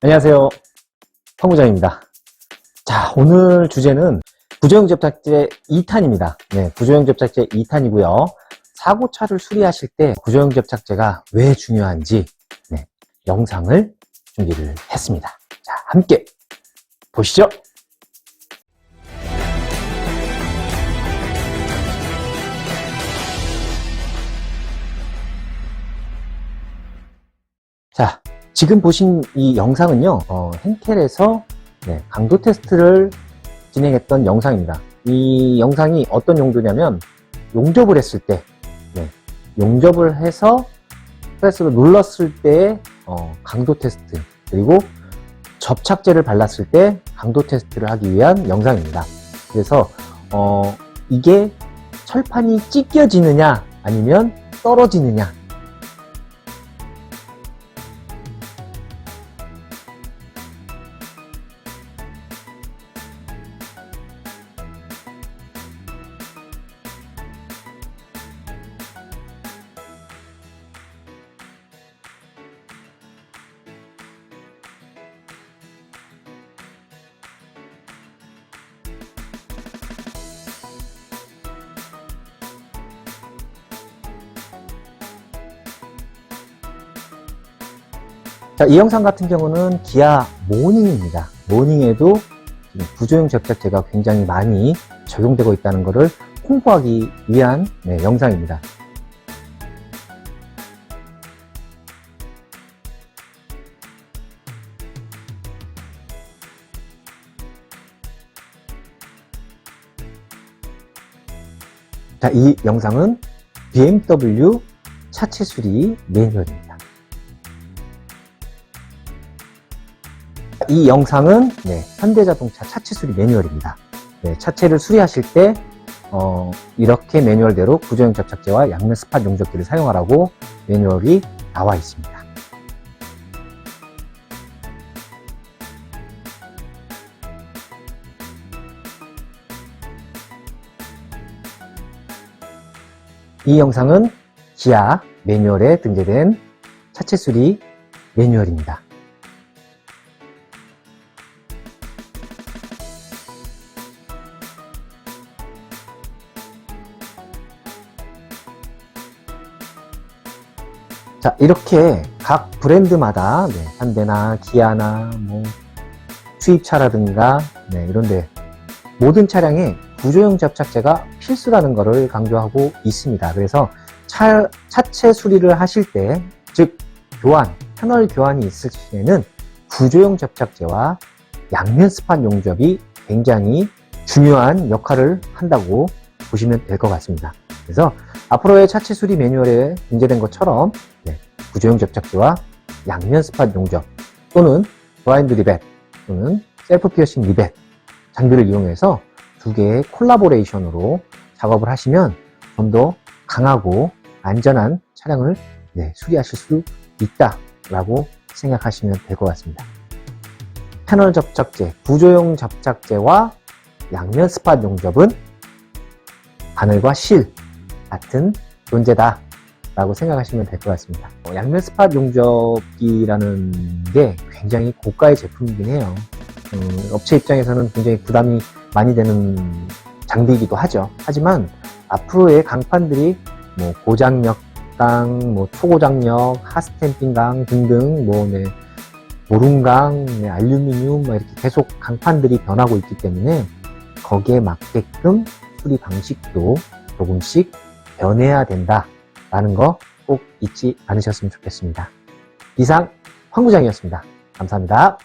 안녕하세요. 황부장입니다. 자, 오늘 주제는 부조형 접착제 2탄입니다. 네, 부조형 접착제 2탄이고요. 사고차를 수리하실 때 부조형 접착제가 왜 중요한지 네, 영상을 준비를 했습니다. 자, 함께 보시죠. 지금 보신 이 영상은요, 어, henkel에서 네, 강도 테스트를 진행했던 영상입니다. 이 영상이 어떤 용도냐면, 용접을 했을 때, 네, 용접을 해서 프레스를 눌렀을 때 어, 강도 테스트, 그리고 접착제를 발랐을 때 강도 테스트를 하기 위한 영상입니다. 그래서 어, 이게 철판이 찢겨지느냐, 아니면 떨어지느냐, 자, 이 영상 같은 경우는 기아 모닝입니다. 모닝에도 부조형 접착제가 굉장히 많이 적용되고 있다는 것을 홍보하기 위한 네, 영상입니다. 자, 이 영상은 BMW 차체 수리 매뉴얼입니다. 이 영상은 네, 현대자동차 차체 수리 매뉴얼입니다. 네, 차체를 수리하실 때 어, 이렇게 매뉴얼대로 구조형 접착제와 양면 스팟 용접기를 사용하라고 매뉴얼이 나와 있습니다. 이 영상은 기아 매뉴얼에 등재된 차체 수리 매뉴얼입니다. 자, 이렇게 각 브랜드마다 네, 현대나 기아나 뭐 수입차라든가 네, 이런데 모든 차량에 구조형 접착제가 필수라는 것을 강조하고 있습니다. 그래서 차, 차체 수리를 하실 때, 즉 교환, 패널 교환이 있을 시에는 구조형 접착제와 양면 스판 용접이 굉장히 중요한 역할을 한다고 보시면 될 것 같습니다. 그래서 앞으로의 차체 수리 매뉴얼에 등재된 것처럼 네, 구조형 접착제와 양면 스팟 용접 또는 블라인드 리벳 또는 셀프 피어싱 리벳 장비를 이용해서 두 개의 콜라보레이션으로 작업을 하시면 좀 더 강하고 안전한 차량을 네, 수리하실 수 있다라고 생각하시면 될 것 같습니다. 패널 접착제, 구조용 접착제와 양면 스팟 용접은 바늘과 실 같은 존재다 라고 생각하시면 될 것 같습니다. 어, 양면 스팟 용접기라는 게 굉장히 고가의 제품이긴 해요. 음, 업체 입장에서는 굉장히 부담이 많이 되는 장비이기도 하죠. 하지만 앞으로의 강판들이 뭐 고장력 강, 뭐 초고장력, 하스탬핑 강 등등 뭐 네, 모름강, 네, 알루미늄 뭐 이렇게 계속 강판들이 변하고 있기 때문에 거기에 맞게끔 수리 방식도 조금씩 변해야 된다라는 거 꼭 잊지 않으셨으면 좋겠습니다. 이상 황 부장이었습니다. 감사합니다.